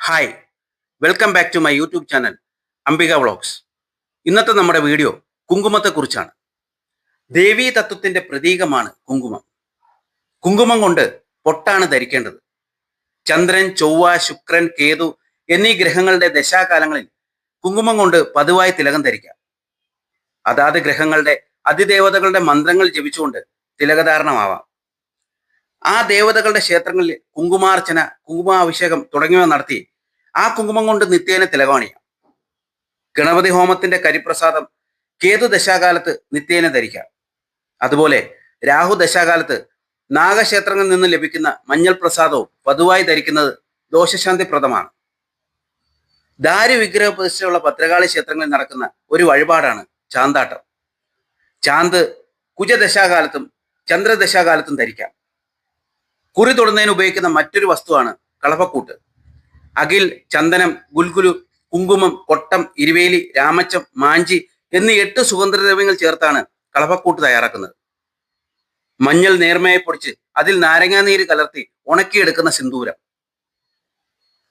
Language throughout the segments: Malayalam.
Hi welcome back to my YouTube channel Ambika vlogs ഇന്നത്തെ നമ്മുടെ വീഡിയോ കുങ്കുമത്തെക്കുറിച്ചാണ്. ദേവീ തത്വത്തിന്റെ പ്രതീകമാണ് കുങ്കുമം. കുങ്കുമം കൊണ്ട് പൊട്ടാണ് ധരിക്കേണ്ടത്. ചന്ദ്രൻ ചൊവ്വ ശുക്രൻ കേതു എന്നീ ഗ്രഹങ്ങളുടെ ദശാകാലങ്ങളിൽ കുങ്കുമം കൊണ്ട് പതിവായി തിലകം ധരിക്കാം. അതാത് ഗ്രഹങ്ങളുടെ അതിദേവതകളുടെ മന്ത്രങ്ങൾ ജപിച്ചുകൊണ്ട് തിലകധാരണമാവാം. ആ ദേവതകളുടെ ക്ഷേത്രങ്ങളിൽ കുങ്കുമാർച്ചന കുങ്കുമാഭിഷേകം തുടങ്ങിയവ നടത്തി. ആ കുങ്കുമം കൊണ്ട് നിത്യേന തിലകാണിയാം ഗണപതി ഹോമത്തിന്റെ കരിപ്രസാദം കേതു ദശാകാലത്ത് നിത്യേന ധരിക്കാം. അതുപോലെ രാഹു ദശാകാലത്ത് നാഗക്ഷേത്രങ്ങളിൽ നിന്ന് ലഭിക്കുന്ന മഞ്ഞൾ പ്രസാദവും പതുവായി ധരിക്കുന്നത് ദോഷശാന്തിപ്രദമാണ്. ദാരി വിഗ്രഹ പ്രതിഷ്ഠയുള്ള ഭദ്രകാളി ക്ഷേത്രങ്ങളിൽ നടക്കുന്ന ഒരു വഴിപാടാണ് ചാന്താട്ടം. ചാന്ത് കുജദശാകാലത്തും ചന്ദ്രദശാകാലത്തും ധരിക്കാം. കുറി തൊടുന്നതിന് ഉപയോഗിക്കുന്ന മറ്റൊരു വസ്തുവാണ് കളഭക്കൂട്ട്. അകിൽ ചന്ദനം ഗുൽഗുലു കുങ്കുമം കൊട്ടം ഇരുവേലി രാമച്ചം മാഞ്ചി എന്നീ എട്ട് സുഗന്ധദ്രവ്യങ്ങൾ ചേർത്താണ് കളഭക്കൂട്ട് തയ്യാറാക്കുന്നത്. മഞ്ഞൾ നേർമയായി പൊടിച്ച് അതിൽ നാരങ്ങാനീര് കലർത്തി ഉണക്കിയെടുക്കുന്ന സിന്ദൂരം.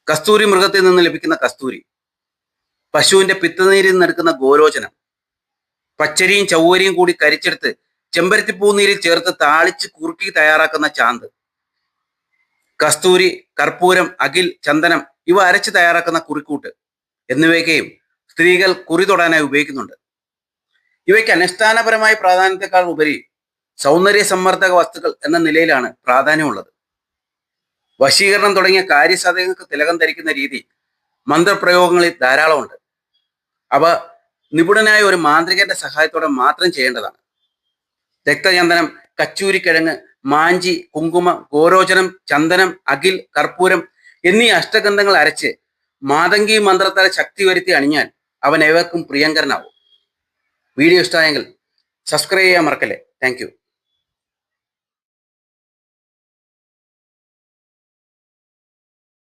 കസ്തൂരി മൃഗത്തിൽ നിന്ന് ലഭിക്കുന്ന കസ്തൂരി. പശുവിന്റെ പിത്തനീരിൽ നിന്ന് എടുക്കുന്ന ഗോരോചനം പച്ചരിയും ചൗവരിയും കൂടി കരിച്ചെടുത്ത് ചെമ്പരത്തിപ്പൂ നീരിൽ ചേർത്ത് താളിച്ച് കുറുക്കി തയ്യാറാക്കുന്ന ചാന്ത്. കസ്തൂരി കർപ്പൂരം അകിൽ ചന്ദനം ഇവ അരച്ച് തയ്യാറാക്കുന്ന കുറിക്കൂട്ട് എന്നിവയൊക്കെയും സ്ത്രീകൾ കുറി തൊടാനായി ഉപയോഗിക്കുന്നുണ്ട്. ഇവയ്ക്ക് അനുഷ്ഠാനപരമായ പ്രാധാന്യത്തെക്കാൾ ഉപരി സൗന്ദര്യ സമ്മർദ്ദക വസ്തുക്കൾ എന്ന നിലയിലാണ് പ്രാധാന്യമുള്ളത്. വശീകരണം തുടങ്ങിയ കാര്യസാധകങ്ങൾക്ക് തിലകം ധരിക്കുന്ന രീതി മന്ത്രപ്രയോഗങ്ങളിൽ ധാരാളമുണ്ട്. അവ നിപുണനായ ഒരു മാന്ത്രികന്റെ സഹായത്തോടെ മാത്രം ചെയ്യേണ്ടതാണ്. രക്തചന്ദനം കച്ചൂരിക്കിഴങ്ങ് മാഞ്ചി കുങ്കുമം ഗോരോചനം ചന്ദനം അഖിൽ കർപ്പൂരം എന്നീ അഷ്ടഗന്ധങ്ങൾ അരച്ച് മാതങ്കി മന്ത്രത്താൽ ശക്തി വരുത്തി അണിഞ്ഞാൽ അവൻ ഏവർക്കും പ്രിയങ്കരനാവും. വീഡിയോ ഇഷ്ടമായെങ്കിൽ സബ്സ്ക്രൈബ് ചെയ്യാൻ മറക്കല്ലേ. താങ്ക്